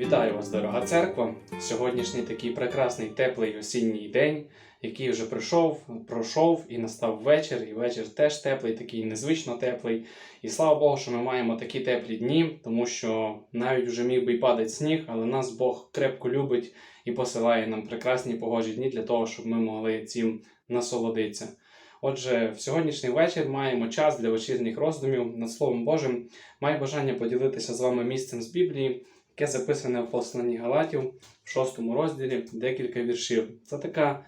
Вітаю вас, дорога церква! Сьогоднішній такий прекрасний теплий осінній день, який вже пройшов, пройшов і настав вечір. І вечір теж теплий, такий незвично теплий. І слава Богу, що ми маємо такі теплі дні, тому що навіть вже міг би й падати сніг, але нас Бог крепко любить і посилає нам прекрасні погожі дні для того, щоб ми могли цим насолодитися. Отже, в сьогоднішній вечір маємо час для вечірніх роздумів над Словом Божим. Маю бажання поділитися з вами місцем з Біблії, яке записане в посланні Галатів в шостому розділі декілька віршів. Це така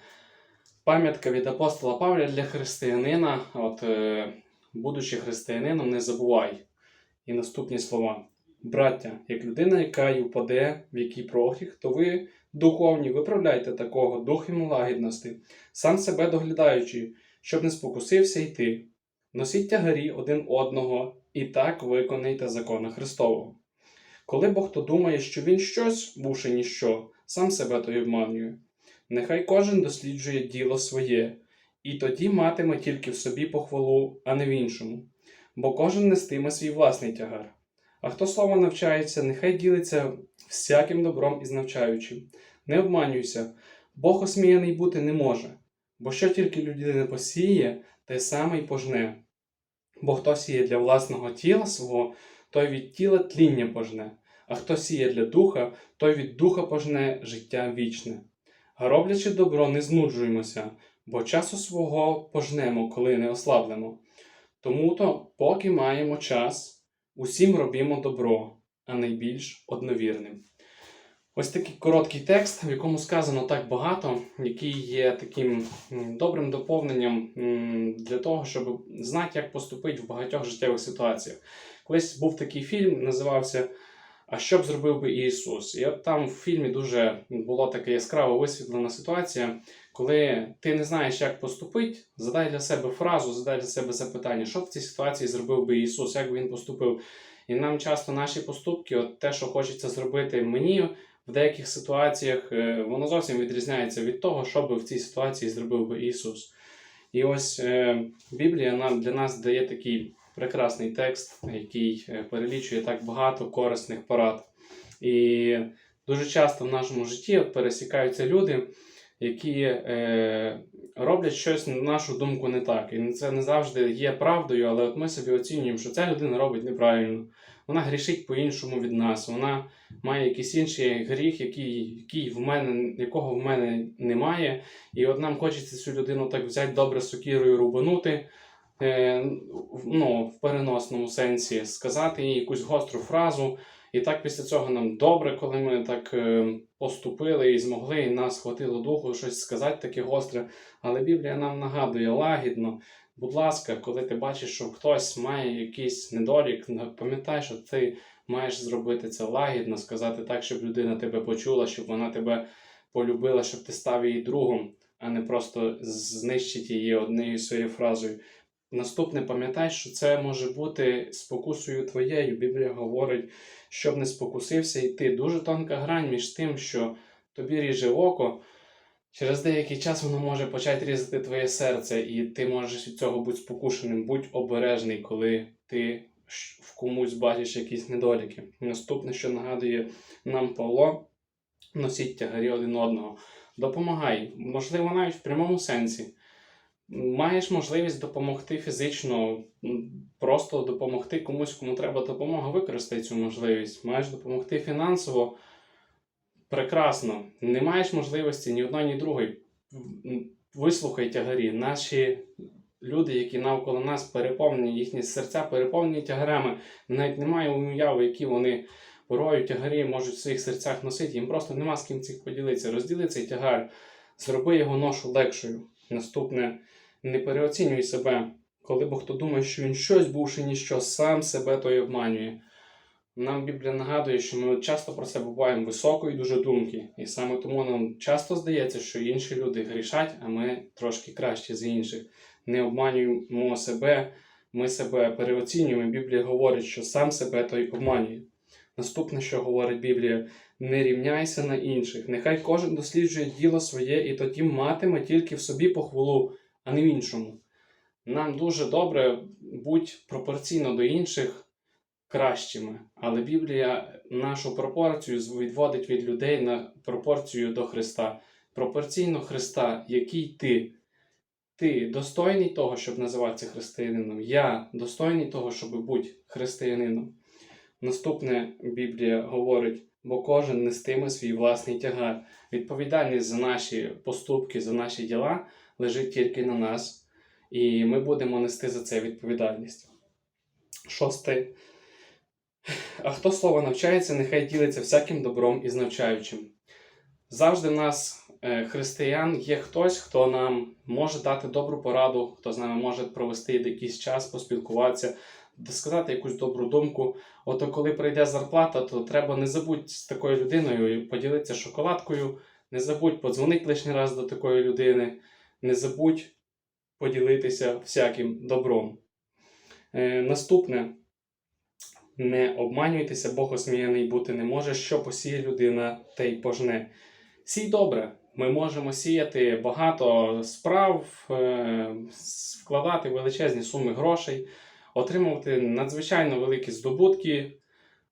пам'ятка від апостола Павля для християнина. От, е, будучи християнином, не забувай. І наступні слова. Браття, як людина, яка й впаде в який прогріх, то ви духовні, виправляйте такого духом лагідності, сам себе доглядаючи, щоб не спокусився йти. Носіть тягарі один одного і так виконайте закона Христового. Коли Бог хто думає, що він щось, бувши ніщо, сам себе то й обманює. Нехай кожен досліджує діло своє, і тоді матиме тільки в собі похвалу, а не в іншому, бо кожен нестиме свій власний тягар. А хто слова навчається, нехай ділиться всяким добром із навчаючим. Не обманюйся, Бог осміяний бути не може, бо що тільки людина посіє, те саме й пожне. Бо хто сіє для власного тіла свого, той від тіла тління пожне, а хто сіє для духа, той від духа пожне життя вічне. А роблячи добро, не знуджуємося, бо часу свого пожнемо, коли не ослаблемо. Тому то, поки маємо час, усім робімо добро, а найбільш одновірним. Ось такий короткий текст, в якому сказано так багато, який є таким добрим доповненням для того, щоб знати, як поступити в багатьох життєвих ситуаціях. Колись був такий фільм, називався А що б зробив би Ісус? І от там в фільмі дуже була така яскраво висвітлена ситуація, коли ти не знаєш, як поступити, задай для себе фразу, задай для себе запитання, що в цій ситуації зробив би Ісус, як би він поступив. І нам часто наші поступки, от те, що хочеться зробити мені в деяких ситуаціях, е, воно зовсім відрізняється від того, що би в цій ситуації зробив би Ісус. І ось е, Біблія нам для нас дає такий прекрасний текст, який е, перелічує так багато корисних порад. І дуже часто в нашому житті пересікаються люди, які е, роблять щось, на нашу думку, не так. І це не завжди є правдою, але от ми собі оцінюємо, що ця людина робить неправильно. Вона грішить по-іншому від нас. Вона має якийсь інший гріх, який, який в мене, якого в мене немає. І от нам хочеться цю людину так взяти добре сокірою рубанути. Е, ну, в переносному сенсі сказати їй якусь гостру фразу. І так після цього нам добре, коли ми так е, поступили і змогли, і нас хватило духу щось сказати таке гостре. Але Біблія нам нагадує лагідно. Будь ласка, коли ти бачиш, що хтось має якийсь недолік, пам'ятай, що ти маєш зробити це лагідно, сказати так, щоб людина тебе почула, щоб вона тебе полюбила, щоб ти став її другом, а не просто знищити її однією своєю фразою. Наступне, пам'ятай, що це може бути спокусою твоєю. Біблія говорить, щоб не спокусився і ти. Дуже тонка грань між тим, що тобі ріже око. Через деякий час воно може почати різати твоє серце, і ти можеш від цього бути спокушеним. Будь обережний, коли ти в комусь бачиш якісь недоліки. Наступне, що нагадує нам Павло, носіть тягарі один одного. Допомагай, можливо, навіть в прямому сенсі. Маєш можливість допомогти фізично, просто допомогти комусь, кому треба допомога, використай цю можливість. Маєш допомогти фінансово. Прекрасно. Не маєш можливості ні одної, ні другої. Вислухай тягарі. Наші люди, які навколо нас переповнені, їхні серця переповнені тягарями, навіть немає уяви, які вони порою тягарі можуть в своїх серцях носити. Їм просто нема з ким цих поділитися. Розділи цей тягар, зроби його ношу легшою. Наступне, не переоцінюй себе. Коли бо хто думає, що він щось бувши ніщо, сам себе то й обманює. Нам Біблія нагадує, що ми часто про це буваємо високої дуже думки, і саме тому нам часто здається, що інші люди грішать, а ми трошки кращі за інших. Не обманюємо себе, ми себе переоцінюємо. Біблія говорить, що сам себе той обманює. Наступне, що говорить Біблія, не рівняйся на інших. Нехай кожен досліджує діло своє і тоді матиме тільки в собі похвалу, а не в іншому. Нам дуже добре будь пропорційно до інших кращими. Але Біблія нашу пропорцію відводить від людей на пропорцію до Христа. Пропорційно Христа, який ти. Ти достойний того, щоб називатися християнином. Я достойний того, щоб бути християнином. Наступне Біблія говорить, бо кожен нестиме свій власний тягар. Відповідальність за наші поступки, за наші діла лежить тільки на нас, і ми будемо нести за це відповідальність. Шосте. А хто слово навчається, нехай ділиться всяким добром із навчаючим. Завжди в нас, е, християн, є хтось, хто нам може дати добру пораду, хто з нами може провести якийсь час, поспілкуватися, сказати якусь добру думку. Ото коли прийде зарплата, то треба не забудь з такою людиною поділитися шоколадкою, не забудь подзвонити лишній раз до такої людини, не забудь поділитися всяким добром. Е, наступне. Не обманюйтеся, Бог осміяний бути не може, що посіє людина, те й пожне. Сій добре. Ми можемо сіяти багато справ, е, вкладати величезні суми грошей, отримувати надзвичайно великі здобутки,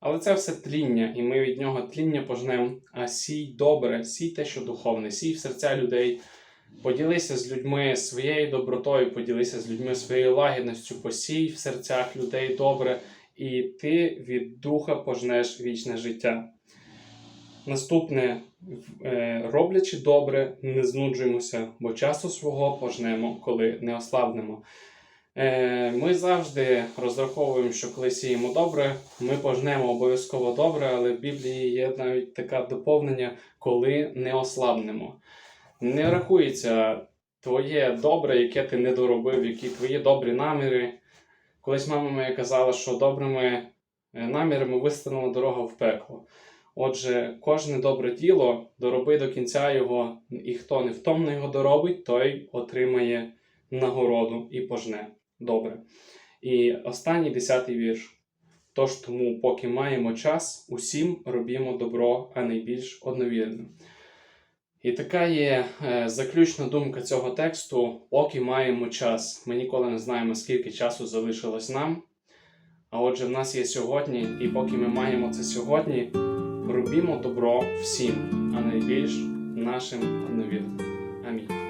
але це все тління, і ми від нього тління пожнемо. А сій добре, сій те, що духовне, сій в серця людей. Поділися з людьми своєю добротою, поділися з людьми своєю лагідністю, посій в серцях людей добре, і ти від духа пожнеш вічне життя. Наступне, е, роблячи добре, не знуджуємося, бо часу свого пожнемо, коли не ослабнемо. Е, Ми завжди розраховуємо, що коли сіємо добре, ми пожнемо обов'язково добре, але в Біблії є навіть таке доповнення, коли не ослабнемо. Не рахується твоє добре, яке ти не доробив, які твої добрі наміри. Колись мама моя казала, що добрими е, намірами виставлена дорога в пекло. Отже, кожне добре діло дороби до кінця його, і хто невтомно його доробить, той отримає нагороду і пожне. Добре. І останній десятий вірш. Тож тому, поки маємо час, усім робімо добро, а найбільш одновірно. І така є е, заключна думка цього тексту, поки маємо час. Ми ніколи не знаємо, скільки часу залишилось нам. А отже, в нас є сьогодні, і поки ми маємо це сьогодні, робімо добро всім, а найбільш нашим нові. Амінь.